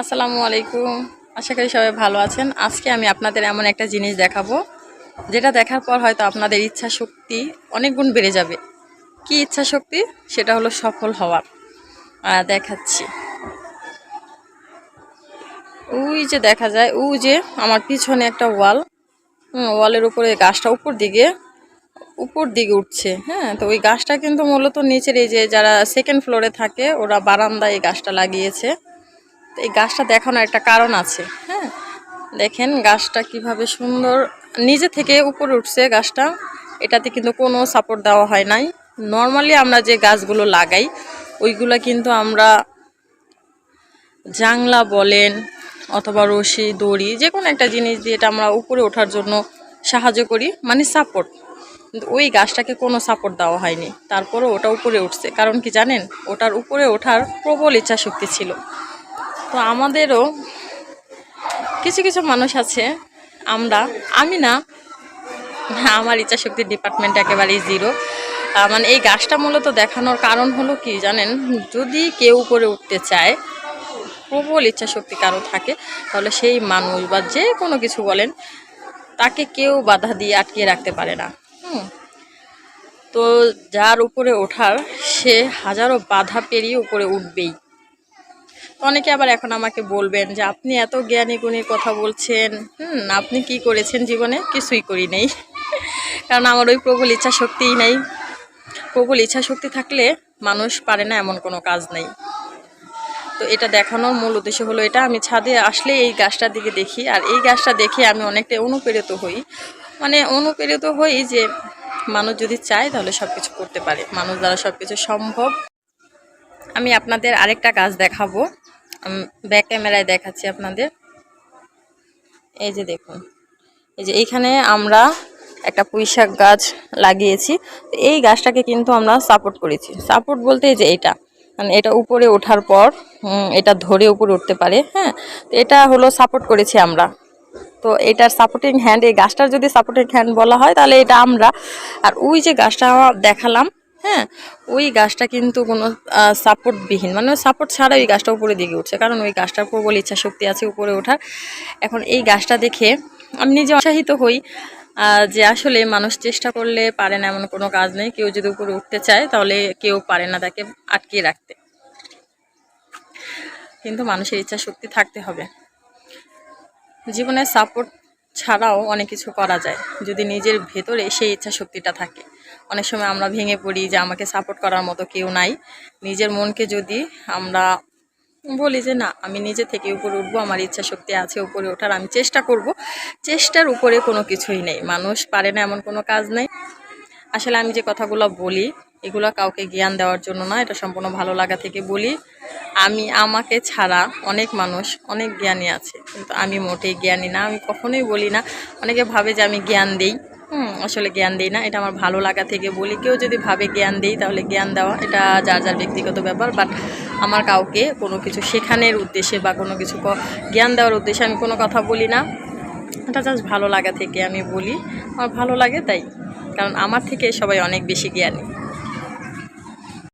আসসালামু আলাইকুম। আশা করি সবাই ভালো আছেন। আজকে আমি আপনাদের এমন একটা জিনিস দেখাবো, যেটা দেখার পর হয়তো আপনাদের ইচ্ছা শক্তি অনেক গুণ বেড়ে যাবে। কি ইচ্ছা শক্তি? সেটা হলো সফল হওয়ার দেখাচ্ছি। ওই যে দেখা যায় ওই যে আমার পিছনে একটা ওয়াল ওয়ালের উপরে গাছটা উপর দিকে উপর দিকে উঠছে হ্যাঁ তো ওই গাছটা কিন্তু মূলত নিচের এই যে যারা সেকেন্ড ফ্লোরে থাকে, ওরা বারান্দায় এই গাছটা লাগিয়েছে। তো এই গাছটা দেখানোর একটা কারণ আছে হ্যাঁ? দেখেন গাছটা কীভাবে সুন্দর। নিজে থেকে উপরে উঠছে গাছটা, এটাতে কিন্তু কোনো সাপোর্ট দেওয়া হয় নাই। নর্মালি আমরা যে গাছগুলো লাগাই, ওইগুলো কিন্তু আমরা জাংলা বলেন অথবা রশি, দড়ি যে কোনো একটা জিনিস দিয়ে এটা আমরা উপরে ওঠার জন্য সাহায্য করি মানে সাপোর্ট কিন্তু ওই গাছটাকে কোনো সাপোর্ট দেওয়া হয়নি। তারপরে ওটা উপরে উঠছে। কারণ কি জানেন? ওটার উপরে ওঠার প্রবল ইচ্ছা শক্তি ছিল। তো আমাদেরও কিছু কিছু মানুষ আছে। আমরা, আমি না, আমার ইচ্ছা শক্তির ডিপার্টমেন্ট একেবারেই জিরো মানে এই গাছটা মূলত দেখানোর কারণ হলো কি জানেন? যদি কেউ উপরে উঠতে চায়, প্রবল ইচ্ছা শক্তি কারও থাকে, তাহলে সেই মানুষ বা যে কোনো কিছু বলেন, তাকে কেউ বাধা দিয়ে আটকিয়ে রাখতে পারে না। হুম। তো যার উপরে ওঠার, সে হাজারো বাধা পেরিয়ে উপরে উঠবেই। অনেকে আবার এখন আমাকে বলবেন যে, আপনি এত জ্ঞানী গুণীর কথা বলছেন। হুম, আপনি কি করেছেন জীবনে? কিছুই করি নেই। কারণ আমার ওই প্রবল ইচ্ছা শক্তিই নেই। প্রবল ইচ্ছা শক্তি থাকলে মানুষ পারে না এমন কোনো কাজ নেই। তো এটা দেখানোর মূল উদ্দেশ্য হলো এটা। আমি ছাদে আসলে এই গাছটার দিকে দেখি। আর এই গাছটা দেখে আমি অনেকটা অনুপ্রেরিত হই। মানে অনুপ্রেরিত হই যে, মানুষ যদি চায় তাহলে সব কিছু করতে পারে। মানুষ দ্বারা সব কিছু সম্ভব। আমি আপনাদের আরেকটা গাছ দেখাবো। ব্যাক ক্যামেরায় দেখাচ্ছি আপনাদের। এই যে দেখুন, এই যে এইখানে আমরা একটা পুঁইশাক গাছ লাগিয়েছি। এই গাছটাকে কিন্তু আমরা সাপোর্ট করেছি। সাপোর্ট বলতে এই যে এটা মানে এটা উপরে ওঠার পর এটা ধরে উপরে উঠতে পারে হ্যাঁ? তো এটা হলো সাপোর্ট করেছি আমরা। তো এটার সাপোর্টিং হ্যান্ড এই গাছটার যদি সাপোর্টিং হ্যান্ড বলা হয়, তাহলে এটা আমরা। আর ওই যে গাছটা দেখালাম হ্যাঁ ওই গাছটা কিন্তু কোনো সাপোর্টবিহীন মানে সাপোর্ট ছাড়া ওই গাছটা উপরে দিকে উঠছে। কারণ ওই গাছটার প্রবল ইচ্ছা শক্তি আছে উপরে ওঠার। এখন এই গাছটা দেখে আমি নিজে উৎসাহিত হই যে আসলে মানুষ চেষ্টা করলে পারে না এমন কোনো কাজ নেই। কেউ যদি উপরে উঠতে চায়, তাহলে কেউ পারে না তাকে আটকিয়ে রাখতে। কিন্তু মানুষের ইচ্ছা শক্তি থাকতে হবে। জীবনে সাপোর্ট ছাড়াও অনেক কিছু করা যায়, যদি নিজের ভেতরে সেই ইচ্ছা শক্তিটা থাকে। অনেক সময় আমরা ভেঙে পড়ি যে আমাকে সাপোর্ট করার মতো কেউ নাই। নিজের মনকে যদি আমরা বলি যে না, আমি নিজে থেকে উপরে উঠবো, আমার ইচ্ছা শক্তি আছে উপরে ওঠার, আমি চেষ্টা করব। চেষ্টার উপরে কোনো কিছুই নেই। মানুষ পারে না এমন কোনো কাজ নেই। আসলে আমি যে কথাগুলো বলি, এগুলো কাউকে জ্ঞান দেওয়ার জন্য না, এটা সম্পূর্ণ ভালো লাগা থেকে বলি। আমি, আমাকে ছাড়া অনেক মানুষ, অনেক জ্ঞানী আছে। কিন্তু আমি মোটেই জ্ঞানী না, আমি কখনোই বলি না। অনেকে ভাবে যে আমি জ্ঞান দেই। আসলে জ্ঞান দিই না, এটা আমার ভালো লাগা থেকে বলি। কেউ যদি ভাবে জ্ঞান দেই, তাহলে জ্ঞান দেওয়া, এটা যার যার ব্যক্তিগত ব্যাপার। বাট আমার কাউকে কোনো কিছু শেখানোর উদ্দেশ্যে বা কোনো কিছু জ্ঞান দেওয়ার উদ্দেশ্যে আমি কোনো কথা বলি না। এটা জাস্ট ভালো লাগা থেকে আমি বলি। আমার ভালো লাগে তাই। কারণ আমার থেকে সবাই অনেক বেশি জ্ঞানী।